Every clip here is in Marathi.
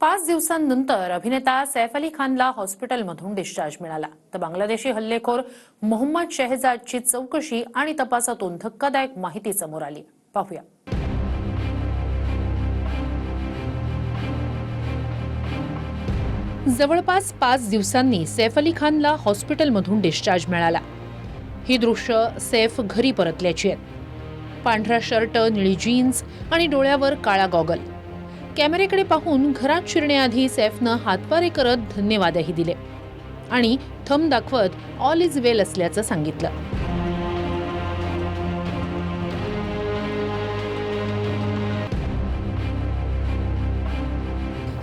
पाच दिवसांनंतर अभिनेता सैफ अली खानला हॉस्पिटलमधून डिस्चार्ज मिळाला. तर बांगलादेशी हल्लेखोर मोहम्मद शहजादची चौकशी आणि तपासातून धक्कादायक माहिती समोर आली. पाहूया. जवळपास पाच दिवसांनी सैफ अली खानला हॉस्पिटलमधून डिस्चार्ज मिळाला. ही दृश्य सैफ घरी परतल्याची आहेत पांढरा शर्ट निळी जीन्स आणि डोळ्यावर काळा गॉगल. कॅमेऱ्याकडे पाहून घरात शिरण्याआधी सैफनं हातवारे करत धन्यवादही दिले. आणि थम दाखवत ऑल इज वेल असल्याचं सांगितलं.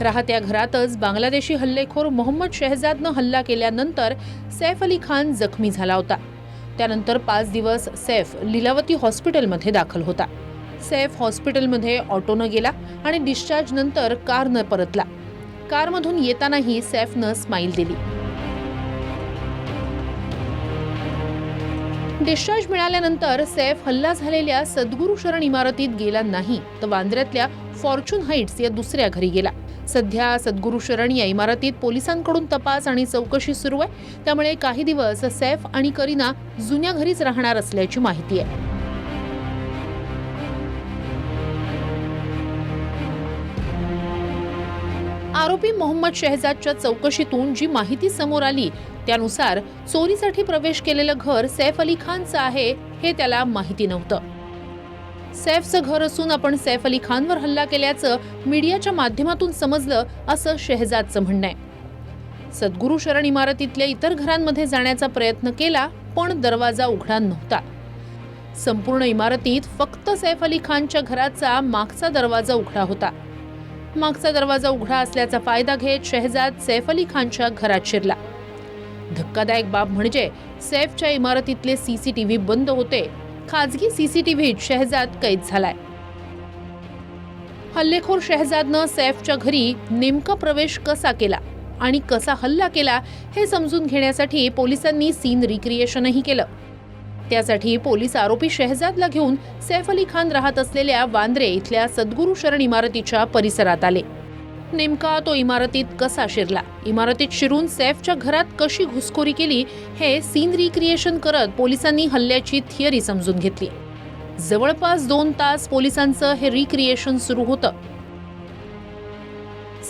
राहत्या घरातच बांगलादेशी हल्लेखोर मोहम्मद शहजादनं हल्ला केल्यानंतर सैफ अली खान जखमी झाला होता. त्यानंतर पाच दिवस सैफ लीलावती हॉस्पिटलमध्ये दाखल होता. सैफ हॉस्पिटलमध्ये ऑटोनं गेला आणि डिस्चार्ज नंतर कारनं परतला. कारमधून येतानाही सैफनं स्माईल दिली. डिस्चार्ज मिळाल्यानंतर सैफ हल्ला झालेल्या सद्गुरू शरण इमारतीत गेला नाही तर वांद्र्यातल्या फॉर्च्युन हाईट्स या दुसऱ्या घरी गेला. सध्या सद्गुरू शरण या इमारतीत पोलिसांकडून तपास आणि चौकशी सुरू आहे. त्यामुळे काही दिवस सैफ आणि करीना जुन्या घरीच राहणार असल्याची माहिती आहे. आरोपी मोहम्मद शहजादच्या चौकशीतून जी माहिती समोर आली त्यानुसार चोरीसाठी प्रवेश केलेलं घर सैफ अली खानचं आहे हे त्याला माहिती नव्हतं. सैफचं घर असून आपण सैफ अली खानवर हल्ला केल्याचं मीडियाच्या माध्यमातून समजलं असं शहजादचं म्हणणं आहे. सद्गुरू शरण इमारतीतल्या इतर घरांमध्ये जाण्याचा प्रयत्न केला पण दरवाजा उघडा नव्हता. संपूर्ण इमारतीत फक्त सैफ अली खानच्या घराचा मागचा दरवाजा उघडा होता. मागचा दरवाजा उघडा असल्याचा फायदा घेत शहजाद सैफ अली खानच्या घरात शिरला. धक्कादायक बाब म्हणजे सैफच्या इमारतीतले सीसीटीव्ही बंद होते. खाजगी सीसीटीव्हीत शहजाद कैद झालाय. हल्लेखोर शहजादनं सैफच्या घरी नेमका प्रवेश कसा केला आणि कसा हल्ला केला हे समजून घेण्यासाठी पोलिसांनी सीन रिक्रिएशनही केलं. त्यासाठी पोलीस आरोपी शहजादला घेऊन सैफ अली खान राहत असलेल्या वांद्रे इथल्या सद्गुरू शरण इमारतीच्या परिसरात आले. नेमका तो इमारतीत कसा शिरला? इमारतीत शिरून सैफच्या घरात कशी घुसखोरी केली हे सीन रिक्रिएशन करत पोलिसांनी हल्ल्याची थिअरी समजून घेतली. जवळपास दोन तास पोलिसांचं हे रिक्रिएशन सुरू होतं.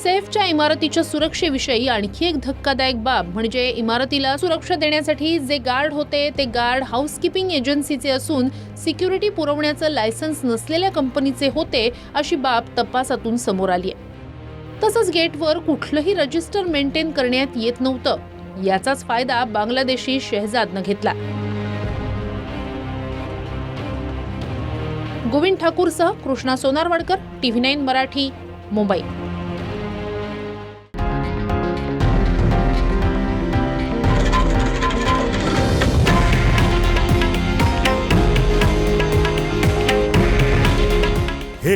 सैफच्या इमारतीच्या सुरक्षेविषयी आणखी एक धक्कादायक बाब म्हणजे इमारतीला सुरक्षा देण्यासाठी जे गार्ड होते ते गार्ड हाऊसकीपिंग एजन्सीचे असून सिक्युरिटी पुरवण्याचं लायसन्स नसलेल्या कंपनीचे होते अशी बाब तपासातून समोर आली आहे. तसंच गेटवर कुठलंही रजिस्टर मेंटेन करण्यात येत नव्हतं. याचाच फायदा बांगलादेशी शहजादनं घेतला. गोविंद ठाकूरसह कृष्णा सोनारवाडकर टीव्ही नाईन मराठी मुंबई.